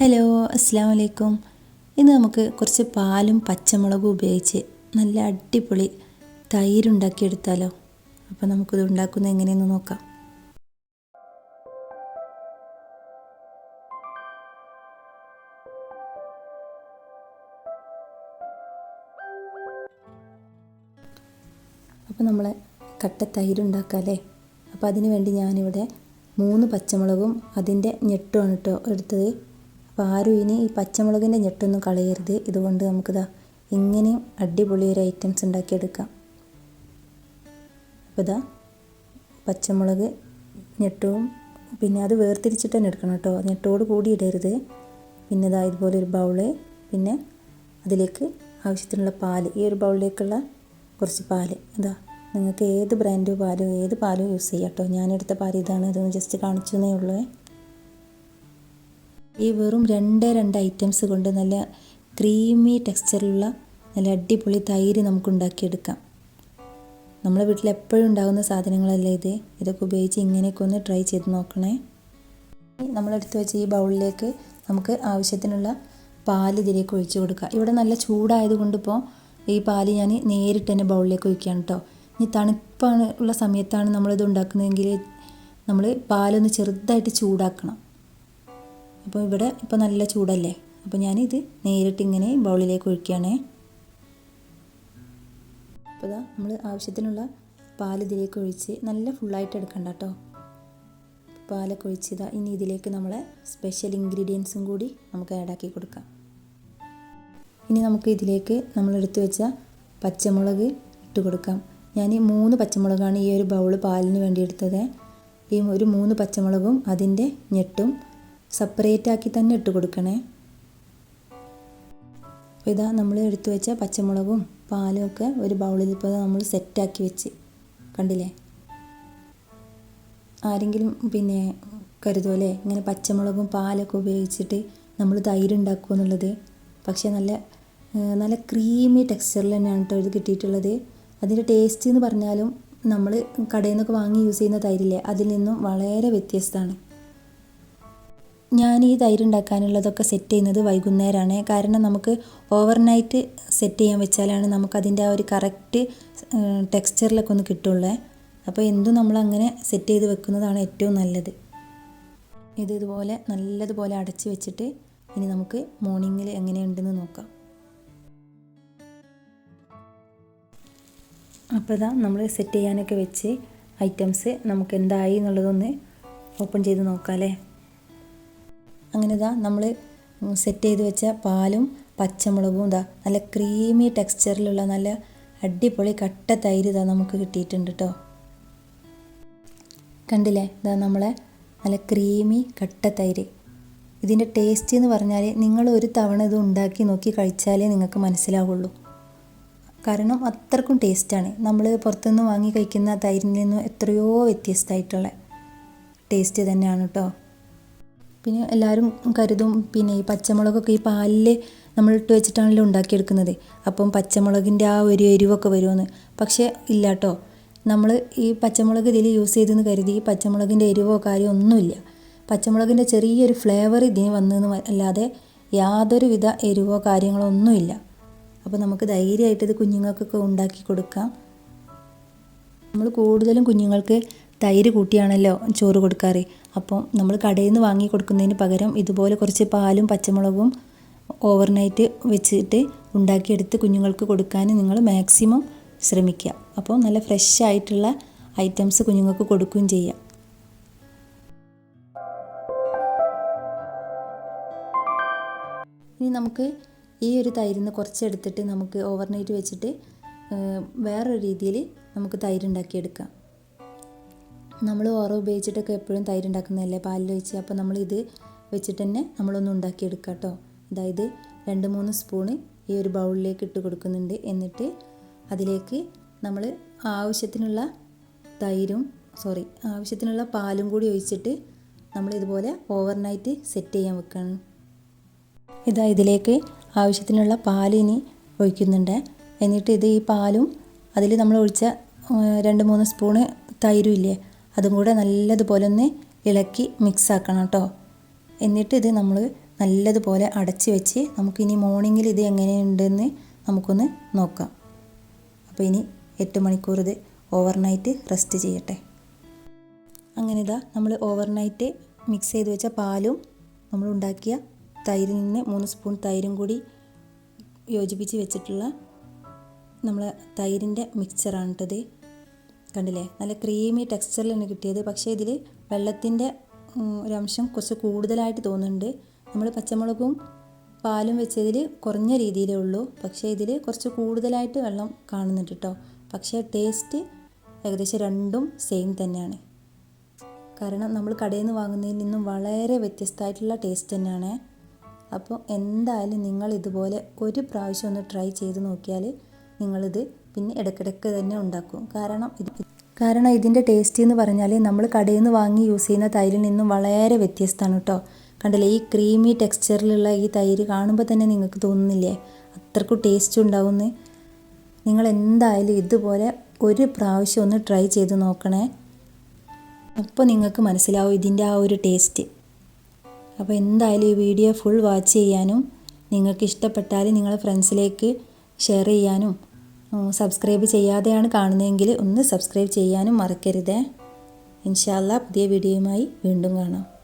Hello അസ്സാം വലൈക്കും ഇന്ന് നമുക്ക് കുറച്ച് പാലും പച്ചമുളകും ഉപയോഗിച്ച് നല്ല അടിപൊളി തൈരുണ്ടാക്കിയെടുത്താലോ? അപ്പോൾ നമുക്കിത് ഉണ്ടാക്കുന്നത് എങ്ങനെയെന്ന് നോക്കാം. അപ്പോൾ നമ്മൾ കട്ട തൈരുണ്ടാക്കാമല്ലേ അപ്പോൾ അതിന് വേണ്ടി ഞാനിവിടെ മൂന്ന് പച്ചമുളകും അതിന്റെ ഞെട്ടുമാണ് കേട്ടോ എടുത്തത്. അപ്പോൾ ആരും ഇനി ഈ പച്ചമുളകിന്റെ ഞെട്ടൊന്നും കളയരുത്. ഇതുകൊണ്ട് നമുക്കിതാ ഇങ്ങനെയും അടിപൊളി ഒരു ഐറ്റംസ് ഉണ്ടാക്കിയെടുക്കാം. അപ്പോൾ ഇതാ പച്ചമുളക് ഞെട്ടവും പിന്നെ അത് വേർതിരിച്ചിട്ട് തന്നെ എടുക്കണം കേട്ടോ. ഞെട്ടോട് കൂടി ഇടരുത്. പിന്നെ ഇതാ ഇതുപോലെ ഒരു ബൗൾ പിന്നെ അതിലേക്ക് ആവശ്യത്തിനുള്ള പാൽ. ഈ ഒരു ബൗളിലേക്കുള്ള കുറച്ച് പാൽ. ഇതാ നിങ്ങൾക്ക് ഏത് ബ്രാൻഡ് പാലോ ഏത് പാലോ യൂസ് ചെയ്യാം കേട്ടോ. ഞാനെടുത്ത പാൽ ഇതാണ്. ഇതൊന്ന് ജസ്റ്റ് കാണിച്ചു എന്നേ ഉള്ളൂ. ഈ വെറും രണ്ടേ രണ്ട് ഐറ്റംസ് കൊണ്ട് നല്ല ക്രീമി ടെക്സ്ചറുള്ള നല്ല അടിപൊളി തൈര് നമുക്ക് ഉണ്ടാക്കിയെടുക്കാം നമ്മളെ വീട്ടിൽ എപ്പോഴും ഉണ്ടാകുന്ന സാധനങ്ങളല്ല ഇത്? ഇതൊക്കെ ഉപയോഗിച്ച് ഇങ്ങനെയൊക്കെ ഒന്ന് ട്രൈ ചെയ്ത് നോക്കണേ. നമ്മളെടുത്ത് വെച്ച ഈ ബൗളിലേക്ക് നമുക്ക് ആവശ്യത്തിനുള്ള പാൽ ഇതിലേക്ക് ഒഴിച്ച് കൊടുക്കുക. ഇവിടെ നല്ല ചൂടായതുകൊണ്ട് ഇപ്പോൾ ഈ പാൽ ഞാൻ നേരിട്ട് തന്നെ ബൗളിലേക്ക് ഒഴിക്കുകയാണ് കേട്ടോ ഇനി തണുപ്പാണ് ഉള്ള സമയത്താണ് നമ്മളിത് ഉണ്ടാക്കുന്നതെങ്കിൽ നമ്മൾ പാലൊന്ന് ചെറുതായിട്ട് ചൂടാക്കണം. അപ്പോൾ ഇവിടെ ഇപ്പോൾ നല്ല ചൂടല്ലേ? അപ്പോൾ ഞാനിത് നേരിട്ട് ഇങ്ങനെ ബൗളിലേക്ക് ഒഴിക്കുകയാണേ. അപ്പോൾ ഇതാ നമ്മൾ ആവശ്യത്തിനുള്ള പാൽ ഇതിലേക്ക് ഒഴിച്ച് നല്ല ഫുള്ളായിട്ട് എടുക്കണ്ട കേട്ടോ. പാലൊക്കെ ഒഴിച്ച് ഇനി ഇതിലേക്ക് നമ്മളെ സ്പെഷ്യൽ ഇൻഗ്രീഡിയൻസും കൂടി നമുക്ക് ആഡാക്കി കൊടുക്കാം. ഇനി നമുക്ക് ഇതിലേക്ക് നമ്മൾ എടുത്തു വെച്ച പച്ചമുളക് ഇട്ട് കൊടുക്കാം. ഞാൻ ഈ മൂന്ന് പച്ചമുളകാണ് ഈ ഒരു ബൗൾ പാലിന് വേണ്ടി എടുത്തത്. ഈ ഒരു മൂന്ന് പച്ചമുളകും അതിന്റെ ഞെട്ടും സെപ്പറേറ്റ് ആക്കി തന്നെ ഇട്ട് കൊടുക്കണേ. അപ്പോൾ ഇതാ നമ്മൾ എടുത്തു വെച്ച പച്ചമുളകും പാലും ഒക്കെ ഒരു ബൗളിൽ ഇപ്പോൾ നമ്മൾ സെറ്റാക്കി വെച്ച്. കണ്ടില്ലേ? ആരെങ്കിലും പിന്നെ കരുതുമല്ലേ ഇങ്ങനെ പച്ചമുളകും പാലൊക്കെ ഉപയോഗിച്ചിട്ട് നമ്മൾ തൈര് ഉണ്ടാക്കുക എന്നുള്ളത്? പക്ഷേ നല്ല നല്ല ക്രീമി ടെക്സ്ചറിൽ തന്നെയാണ് കേട്ടോ ഇത് കിട്ടിയിട്ടുള്ളത്. അതിന്റെ ടേസ്റ്റ് എന്ന് പറഞ്ഞാലും നമ്മൾ കടയിൽ നിന്നൊക്കെ വാങ്ങി യൂസ് ചെയ്യുന്ന തൈരില്ലേ? അതിൽ നിന്നും വളരെ വ്യത്യസ്തമാണ്. ഞാൻ ഈ തൈര് ഉണ്ടാക്കാനുള്ളതൊക്കെ സെറ്റ് ചെയ്യുന്നത് വൈകുന്നേരമാണ് കാരണം നമുക്ക് ഓവർനൈറ്റ് സെറ്റ് ചെയ്യാൻ വെച്ചാലാണ് നമുക്കതിന്റെ ആ ഒരു കറക്റ്റ് ടെക്സ്ചറിലൊക്കെ ഒന്ന് കിട്ടുള്ളേ. അപ്പോൾ എന്തും നമ്മൾ അങ്ങനെ സെറ്റ് ചെയ്ത് വെക്കുന്നതാണ് ഏറ്റവും നല്ലത്. ഇത് ഇതുപോലെ നല്ലതുപോലെ അടച്ച് വെച്ചിട്ട് ഇനി നമുക്ക് മോർണിംഗിൽ എങ്ങനെയുണ്ടെന്ന് നോക്കാം. അപ്പോൾ ഇതാ നമ്മൾ സെറ്റ് ചെയ്യാനൊക്കെ വെച്ച് ഐറ്റംസ് നമുക്ക് എന്തായി എന്നുള്ളതൊന്ന് ഓപ്പൺ ചെയ്ത് നോക്കാം അല്ലേ അങ്ങനെ ഇതാ നമ്മൾ സെറ്റ് ചെയ്ത് വെച്ച പാലും പച്ചമുളകും ഇതാ നല്ല ക്രീമി ടെക്സ്ചറിലുള്ള നല്ല അടിപൊളി കട്ട തൈര് ഇതാ നമുക്ക് കിട്ടിയിട്ടുണ്ട് കേട്ടോ കണ്ടില്ലേ? ഇതാ നമ്മളെ നല്ല ക്രീമി കട്ട തൈര്. ഇതിന്റെ ടേസ്റ്റ് എന്ന് പറഞ്ഞാൽ നിങ്ങൾ ഒരു തവണ ഇത് ഉണ്ടാക്കി നോക്കി കഴിച്ചാലേ നിങ്ങൾക്ക് മനസ്സിലാവുള്ളൂ. കാരണം അത്രക്കും ടേസ്റ്റാണ് നമ്മൾ പുറത്തുനിന്ന് വാങ്ങി കഴിക്കുന്ന തൈരിൽ നിന്നും എത്രയോ വ്യത്യസ്തമായിട്ടുള്ള ടേസ്റ്റ് തന്നെയാണ് കേട്ടോ പിന്നെ എല്ലാവരും കരുതും പിന്നെ ഈ പച്ചമുളകൊക്കെ ഈ പാലിൽ നമ്മൾ ഇട്ട് വെച്ചിട്ടാണല്ലോ ഉണ്ടാക്കിയെടുക്കുന്നത്. അപ്പം പച്ചമുളകിന്റെ ആ ഒരു എരിവൊക്കെ വരുമെന്ന് പക്ഷേ ഇല്ല കേട്ടോ നമ്മൾ ഈ പച്ചമുളക് ഇതിൽ യൂസ് ചെയ്തെന്ന് കരുതി ഈ പച്ചമുളകിന്റെ എരിവോ കാര്യമോ ഒന്നുമില്ല. പച്ചമുളകിന്റെ ചെറിയൊരു ഫ്ലേവർ ഇതിന് വന്നതെന്ന് അല്ലാതെ യാതൊരുവിധ എരിവോ കാര്യങ്ങളോ ഒന്നുമില്ല. അപ്പോൾ നമുക്ക് ധൈര്യമായിട്ട് ഇത് കുഞ്ഞുങ്ങൾക്കൊക്കെ ഉണ്ടാക്കി കൊടുക്കാം. നമ്മൾ കൂടുതലും കുഞ്ഞുങ്ങൾക്ക് തൈര് കൂട്ടിയാണല്ലോ ചോറ് കൊടുക്കാറ്. അപ്പോൾ നമ്മൾ കടയിൽ നിന്ന് വാങ്ങി കൊടുക്കുന്നതിന് പകരം ഇതുപോലെ കുറച്ച് പാലും പച്ചമുളകും ഓവർനൈറ്റ് വെച്ചിട്ട് ഉണ്ടാക്കിയെടുത്ത് കുഞ്ഞുങ്ങൾക്ക് കൊടുക്കാൻ നിങ്ങൾ മാക്സിമം ശ്രമിക്കുക. അപ്പോൾ നല്ല ഫ്രഷ് ആയിട്ടുള്ള ഐറ്റംസ് കുഞ്ഞുങ്ങൾക്ക് കൊടുക്കുകയും ചെയ്യാം. ഇനി നമുക്ക് ഈ ഒരു തൈരിന്ന് കുറച്ചെടുത്തിട്ട് നമുക്ക് ഓവർനൈറ്റ് വെച്ചിട്ട് വേറൊരു രീതിയിൽ നമുക്ക് തൈര് ഉണ്ടാക്കിയെടുക്കാം. നമ്മൾ ഓറ ഉപയോഗിച്ചിട്ടൊക്കെ എപ്പോഴും തൈര് ഉണ്ടാക്കുന്നതല്ലേ പാലിൽ വെച്ച് അപ്പോൾ നമ്മൾ ഇത് വെച്ചിട്ട് തന്നെ നമ്മളൊന്ന് ഉണ്ടാക്കിയെടുക്കാം കേട്ടോ. അതായത് രണ്ട് മൂന്ന് സ്പൂണ് ഈ ഒരു ബൗളിലേക്ക് ഇട്ട് കൊടുക്കുന്നുണ്ട്. എന്നിട്ട് അതിലേക്ക് നമ്മൾ ആവശ്യത്തിനുള്ള തൈരും സോറി ആവശ്യത്തിനുള്ള പാലും കൂടി ഒഴിച്ചിട്ട് നമ്മൾ ഇതുപോലെ ഓവർനൈറ്റ് സെറ്റ് ചെയ്യാൻ വെക്കണം ഇതാ ഇതിലേക്ക് ആവശ്യത്തിനുള്ള പാൽ ഇനി ഒഴിക്കുന്നുണ്ട്. എന്നിട്ട് ഇത് ഈ പാലും അതിൽ നമ്മൾ ഒഴിച്ച രണ്ട് മൂന്ന് സ്പൂണ് തൈരും ഇല്ലേ? അതും കൂടെ നല്ലതുപോലെ ഒന്ന് ഇളക്കി മിക്സ് ആക്കണം കേട്ടോ എന്നിട്ട് ഇത് നമ്മൾ നല്ലതുപോലെ അടച്ച് വെച്ച് നമുക്കിനി മോർണിംഗിൽ ഇത് എങ്ങനെയുണ്ടെന്ന് നമുക്കൊന്ന് നോക്കാം. അപ്പോൾ ഇനി എട്ട് മണിക്കൂർ ഇത് ഓവർനൈറ്റ് റെസ്റ്റ് ചെയ്യട്ടെ. അങ്ങനെ ഇതാ നമ്മൾ ഓവർനൈറ്റ് മിക്സ് ചെയ്ത് വെച്ച പാലും നമ്മൾ ഉണ്ടാക്കിയ തൈരിൽ നിന്ന് മൂന്ന് സ്പൂൺ തൈരും കൂടി യോജിപ്പിച്ച് വെച്ചിട്ടുള്ള നമ്മൾ തൈരിന്റെ മിക്സറാണ് കേട്ടത് കണ്ടില്ലേ? നല്ല ക്രീമി ടെക്സ്ചറിലാണ് കിട്ടിയത്. പക്ഷേ ഇതിൽ വെള്ളത്തിന്റെ ഒരു അംശം കുറച്ച് കൂടുതലായിട്ട് തോന്നുന്നുണ്ട്. നമ്മൾ പച്ചമുളകും പാലും വെച്ചതിൽ കുറഞ്ഞ രീതിയിലേ ഉള്ളൂ. പക്ഷേ ഇതിൽ കുറച്ച് കൂടുതലായിട്ട് വെള്ളം കാണുന്നുണ്ട് കേട്ടോ പക്ഷേ ടേസ്റ്റ് ഏകദേശം രണ്ടും സെയിം തന്നെയാണ്. കാരണം നമ്മൾ കടയിൽ നിന്ന് വാങ്ങുന്നതിൽ നിന്നും വളരെ വ്യത്യസ്തമായിട്ടുള്ള ടേസ്റ്റ് തന്നെയാണ്. അപ്പോൾ എന്തായാലും നിങ്ങൾ ഇതുപോലെ ഒരു പ്രാവശ്യം ഒന്ന് ട്രൈ ചെയ്ത് നോക്കിയാൽ നിങ്ങളിത് പിന്നെ ഇടയ്ക്കിടയ്ക്ക് തന്നെ ഉണ്ടാക്കും. കാരണം ഇത് കാരണം ഇതിന്റെ ടേസ്റ്റ് എന്ന് പറഞ്ഞാൽ നമ്മൾ കടയിൽ നിന്ന് വാങ്ങി യൂസ് ചെയ്യുന്ന തൈരിൽ നിന്നും വളരെ വ്യത്യസ്തമാണ് കേട്ടോ കണ്ടില്ലേ ഈ ക്രീമി ടെക്സ്ചറിലുള്ള ഈ തൈര് കാണുമ്പോൾ തന്നെ നിങ്ങൾക്ക് തോന്നുന്നില്ലേ? അത്രക്കും ടേസ്റ്റ് ഉണ്ടാവുമെന്ന്. നിങ്ങൾ എന്തായാലും ഇതുപോലെ ഒരു പ്രാവശ്യം ഒന്ന് ട്രൈ ചെയ്ത് നോക്കണേ. അപ്പോൾ നിങ്ങൾക്ക് മനസ്സിലാവും ഇതിന്റെ ആ ഒരു ടേസ്റ്റ് അപ്പോൾ എന്തായാലും ഈ വീഡിയോ ഫുൾ വാച്ച് ചെയ്യാനും നിങ്ങൾക്ക് ഇഷ്ടപ്പെട്ടാൽ നിങ്ങളെ ഫ്രണ്ട്സിലേക്ക് ഷെയർ ചെയ്യാനും സബ്സ്ക്രൈബ് ചെയ്യാതെയാണ് കാണുന്നതെങ്കിൽ ഒന്ന് സബ്സ്ക്രൈബ് ചെയ്യാനും മറക്കരുതേ. ഇൻഷാല്ല പുതിയ വീഡിയോയുമായി വീണ്ടും കാണാം.